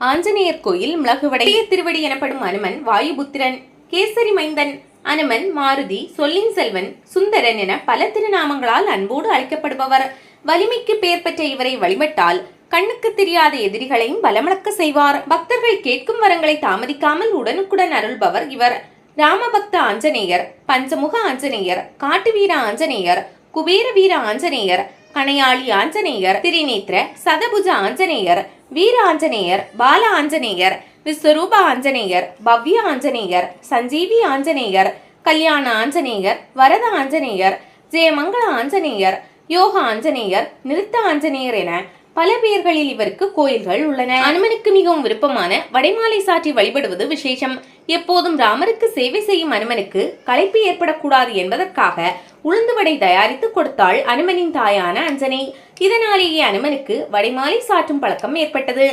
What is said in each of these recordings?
ஆஞ்சநேயர் கோயில் மிளகுவடை திருவடி எனப்படும் அனுமன் வாயுபுத்திரன் கேசரி மைந்தன் அனுமன் மாருதி சொல்லின் செல்வன் சுந்தரன் என பல திருநாமங்களால் அன்போடு அழைக்கப்படுபவர். வலிமைக்கு பெயர் பெற்ற இவரை வழிபட்டால் கண்ணுக்கு தெரியாத எதிரிகளையும் பலமளக்க செய்வார். பக்தர்கள் கேட்கும் வரங்களை தாமதிக்காமல் உடனுக்குடன் அருள்பவர் இவர். ராமபக்த ஆஞ்சநேயர் பஞ்சமுக ஆஞ்சநேயர் காட்டுவீர ஆஞ்சநேயர் குபேர வீர ஆஞ்சநேயர் கணையாளி ஆஞ்சநேயர் திரிநேத்திர சதபுஜ ஆஞ்சநேயர் வீர ஆஞ்சநேயர் பால ஆஞ்சநேயர் விஸ்வரூப ஆஞ்சநேயர் பவ்ய ஆஞ்சநேயர் சஞ்சீவி ஆஞ்சநேயர் கல்யாண ஆஞ்சநேயர் வரத ஆஞ்சநேயர் ஜெயமங்கள ஆஞ்சநேயர் யோக ஆஞ்சநேயர் நிறுத்த ஆஞ்சநேயர் என பல பெயர்களில் இவருக்கு கோயில்கள் உள்ளன. அனுமனுக்கு மிகவும் விருப்பமான வடைமாலை சாற்றி வழிபடுவது விசேஷம். எப்போதும் ராமருக்கு சேவை செய்யும் அனுமனுக்கு களைப்பு ஏற்படக்கூடாது என்பதற்காக உளுந்து வடை தயாரித்து கொடுத்தாள் அனுமனின் தாயான அஞ்சனை. இதனாலேயே அனுமனுக்கு வடைமாலை சாற்றும் பழக்கம் ஏற்பட்டது.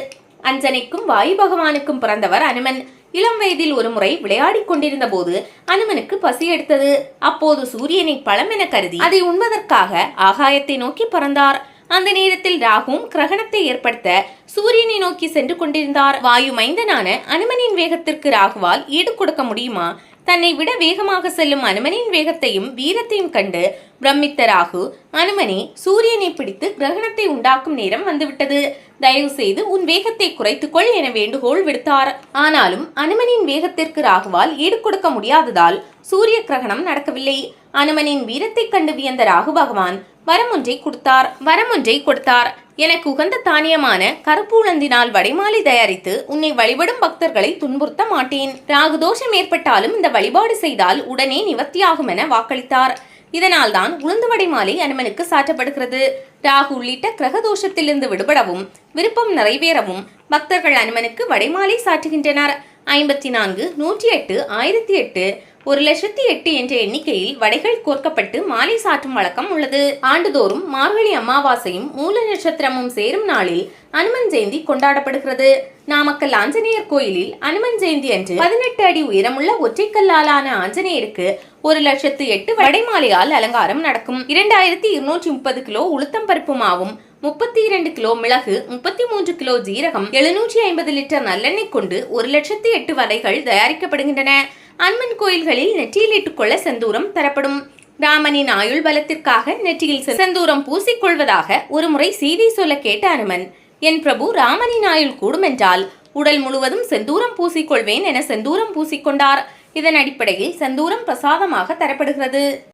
அஞ்சனைக்கும் வாயு பகவானுக்கும் பிறந்தவர் அனுமன். இளம் வயதில் ஒரு முறை விளையாடிக் கொண்டிருந்த போது அனுமனுக்கு பசி எடுத்தது. அப்போது சூரியனை பழம் என கருதி அதை உண்பதற்காக ஆகாயத்தை நோக்கி பறந்தார். அந்த நேரத்தில் ராகுவும் கிரகணத்தை ஏற்படுத்த சூரியனை நோக்கி சென்று கொண்டிருந்தார். வாயு மைந்தனான அனுமனின் வேகத்திற்கு ராகுவால் ஈடு கொடுக்க முடியுமா? தன்னை விட வேகமாக செல்லும் அனுமனின் வேகத்தையும் வீரத்தையும் கண்டு பிரமித்த ராகு அனுமனே சூரியனை பிடித்து கிரகணத்தை உண்டாக்கும் நேரம் வந்துவிட்டது. தயவு செய்து உன் வேகத்தை குறைத்துக்கொள் என வேண்டுகோள் விடுத்தார். ஆனாலும் அனுமனின் வேகத்திற்கு ராகுவால் ஈடு கொடுக்க முடியாததால் சூரிய கிரகணம் நடக்கவில்லை. அனுமனின் வீரத்தைக் கண்டு வியந்த ராகு பகவான் வரம் ஒன்றை கொடுத்தார் வரம் ஒன்றை கொடுத்தார். எனக்கு உகந்த தானியமான கருப்பூலந்தினால் வடைமாலை தயாரித்து உன்னை வழிபடும் பக்தர்களை துன்புறுத்த மாட்டேன். ராகு தோஷம் ஏற்பட்டாலும் இந்த வழிபாடு செய்தால் உடனே நிவர்த்தியாகும் என வாக்களித்தார். இதனால்தான் உளுந்து வடைமாலை அனுமனுக்கு சாற்றப்படுகிறது. ராகு உள்ளிட்ட கிரக தோஷத்திலிருந்து விடுபடவும் விருப்பம் நிறைவேறவும் பக்தர்கள் அனுமனுக்கு வடைமாலை சாற்றுகின்றனர். ஐம்பத்தி நான்கு நூற்றி எட்டு ஆயிரத்தி எட்டு ஒரு லட்சத்தி எட்டு என்ற எண்ணிக்கையில் வடைகள் கோர்க்கப்பட்டு மாலை சாற்றும் வழக்கம் உள்ளது. ஆண்டுதோறும் மார்கழி அமாவாசையும் மூல நட்சத்திரமும் சேரும் நாளில் அனுமன் ஜெயந்தி கொண்டாடப்படுகிறது. நாமக்கல் ஆஞ்சநேயர் கோயிலில் அனுமன் ஜெயந்தி அன்று பதினெட்டு அடி உயரமுள்ள ஒற்றைக்கல்லாலான ஆஞ்சநேயருக்கு ஒரு லட்சத்து எட்டு வடைமாலையால் அலங்காரம் நடக்கும். இரண்டாயிரத்தி இருநூற்றி முப்பது கிலோ உளுத்தம் பருப்பு மாவும் முப்பத்தி இரண்டு கிலோ மிளகு முப்பத்தி மூன்று கிலோ ஜீரகம் எழுநூற்றி ஐம்பது லிட்டர் நல்லெண்ணெய் கொண்டு ஒரு லட்சத்து எட்டு வடைகள் தயாரிக்கப்படுகின்றன. அன்மன் கோயில்களில் நெற்றியில் இட்டுக்கொள்ள செந்தூரம் தரப்படும். ராமனின் ஆயுள் பலத்திற்காக நெற்றியில் செ- செந்தூரம் பூசிக்கொள்வதாக ஒருமுறை செய்தி சொல்ல கேட்ட அனுமன் என் பிரபு ராமனின் ஆயுள் கூடுமென்றால் உடல் முழுவதும் செந்தூரம் பூசிக்கொள்வேன் என செந்தூரம் பூசிக்கொண்டார் இதன் அடிப்படையில் செந்தூரம் பிரசாதமாக தரப்படுகிறது.